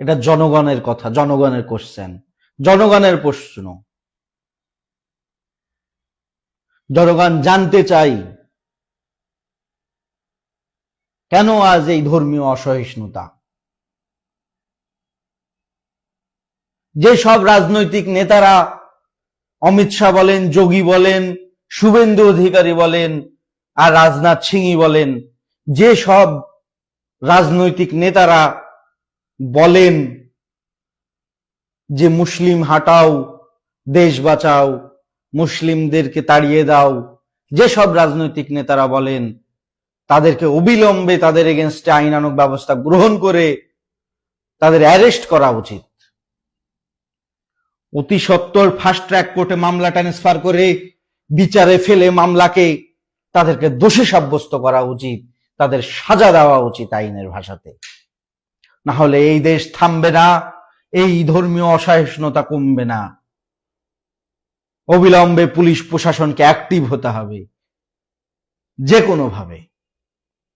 এটা জনগণের কথা, জনগণের কোশ্চেন জনগণের প্রশ্ন। জনগণ জানতে চাই, কেন আজ এই ধর্মীয় অসহিষ্ণুতা? যে সব রাজনৈতিক নেতারা অমিত শাহ বলেন, যোগী বলেন, শুভেন্দু অধিকারী বলেন, আর রাজনাথ সিংই বলেন, যে সব রাজনৈতিক নেতারা বলেন যে মুসলিম হাটাও, দেশ বাঁচাও, মুসলিমদেরকে তাড়িয়ে দাও। যে সব রাজনৈতিক নেতারা বলেন, তাদেরকে অবিলম্বে তাদের এগেনস্টে আইনানুক ব্যবস্থা গ্রহণ করে তাদের অ্যারেস্ট করা উচিত। অতি সত্বর ফাস্ট ট্র্যাক কোর্টে মামলা ট্রান্সফার করে বিচারে ফেলে মামলাকে তাদেরকে দোষী সাব্যস্ত করা উচিত, তাদের সাজা দেওয়া উচিত আইনের ভাষাতে। না হলে এই দেশ থামবে না, এই ধর্মীয় অসহিষ্ণুতা কমবে না। অবিলম্বে পুলিশ প্রশাসনকে অ্যাক্টিভ হতে হবে যে কোনোভাবে